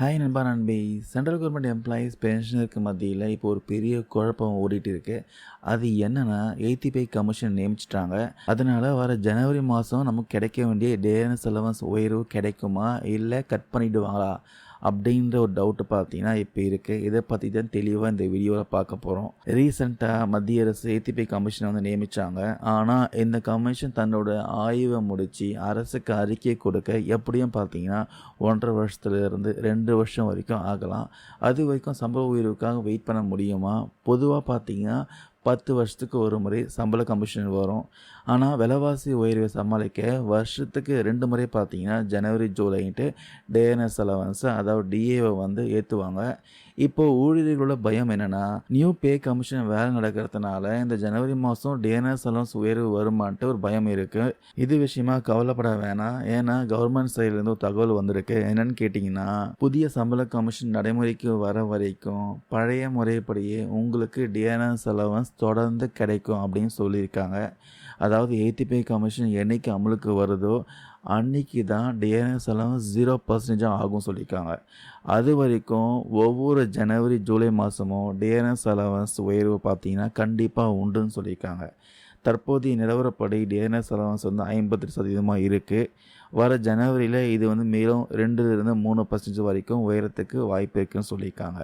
Hi நண்பா நண்பி. Central government employees பென்ஷனருக்கு மத்தியில் இப்போ ஒரு பெரிய குழப்பம் ஓடிட்டு இருக்கு அது என்னென்னா எயிட்டி பே கமிஷன் நியமிச்சிட்டாங்க. அதனால வர ஜனவரி மாதம் நமக்கு கிடைக்க வேண்டிய டேனஸ் அலவன்ஸ் உயர்வு கிடைக்குமா? இல்லை கட் பண்ணிடுவாங்களா? அப்படின்ற ஒரு டவுட்டு பார்த்தீங்கன்னா இப்போ இருக்குது இதை பற்றி தான் தெளிவாக இந்த வீடியோவில் பார்க்க போகிறோம் ரீசெண்டாக மத்திய அரசு ஏத்திபி கமிஷனை வந்து நியமித்தாங்க ஆனால் இந்த கமிஷன் தன்னோட ஆய்வை முடித்து அரசுக்கு அறிக்கை கொடுக்க எப்படியும் பார்த்தீங்கன்னா ஒன்றரை வருஷத்துலேருந்து ரெண்டு வருஷம் வரைக்கும் ஆகலாம். அது வரைக்கும் சம்பவ உயர்வுக்காக வெயிட் பண்ண முடியுமா? பொதுவாக பார்த்தீங்கன்னா பத்து வருஷத்துக்கு ஒரு முறை சம்பள கமிஷன் வரும். ஆனால் விலைவாசி உயர்வை சமாளிக்க வருஷத்துக்கு ரெண்டு முறை பார்த்தீங்கன்னா ஜனவரி ஜூலைன்ட்டு டேஎன்எஸ் அலவன்ஸை அதாவது டிஏவை வந்து ஏற்றுவாங்க இப்போது ஊழியர்களோட பயம் என்னென்னா நியூ பே கமிஷன் வேலை நடக்கிறதுனால இந்த ஜனவரி மாதம் டிஎன்எஸ் அலவன்ஸ் உயர்வு வருமான்ட்டு ஒரு பயம் இருக்குது இது விஷயமா கவலைப்பட வேணாம். ஏன்னா கவர்மெண்ட் சைட்லேருந்து ஒரு தகவல் வந்திருக்கு. என்னன்னு கேட்டிங்கன்னா புதிய சம்பள கமிஷன் நடைமுறைக்கு வர வரைக்கும் பழைய முறைப்படியே உங்களுக்கு டிஎன்எஸ் அலவன்ஸ் தொடர்ந்து கிடைக்கும் அப்படின்னு சொல்லியிருக்காங்க. அதாவது எயிட்டி கமிஷன் என்றைக்கு அமலுக்கு வருதோ அன்னைக்கு தான் டிஎன்எஸ் அலவன்ஸ் ஜீரோ பர்சன்டேஜாக ஆகும் சொல்லியிருக்காங்க. அது வரைக்கும் ஒவ்வொரு ஜனவரி ஜூலை மாதமும் டிஎன்எஸ் அலவன்ஸ் உயர்வு பார்த்தீங்கன்னா கண்டிப்பாக உண்டுன்னு சொல்லியிருக்காங்க. தற்போதைய நிலவரப்படி டிஎன்எஸ் அலவன்ஸ் வந்து ஐம்பத்தி சதவீதமாக இருக்குது வர ஜனவரியில் இது வந்து மேலும் ரெண்டுலேருந்து மூணு பர்சன்டேஜ் வரைக்கும் உயரத்துக்கு வாய்ப்பு இருக்குதுன்னு சொல்லியிருக்காங்க.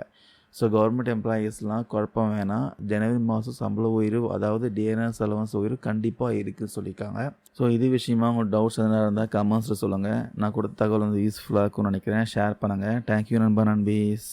ஸோ கவர்மெண்ட் எம்ப்ளாயீஸ்லாம் குழப்பம் வேணாம். ஜனவரி மாதம் சம்பள உயர்வு அதாவது டிஎன்எஸ் அலவன்ஸ் உயர்வு கண்டிப்பாக இருக்குன்னு சொல்லியிருக்காங்க. ஸோ இது விஷயமா உங்கள் டவுட்ஸ் எதனா இருந்தால் கமெண்ட்ஸில் சொல்லுங்கள் நான் கொடுத்த தகவல் வந்து யூஸ்ஃபுல்லாக இருக்கும்னு நினைக்கிறேன். ஷேர் பண்ணுங்கள் தேங்க்யூ நண்பா நண்பீஸ்.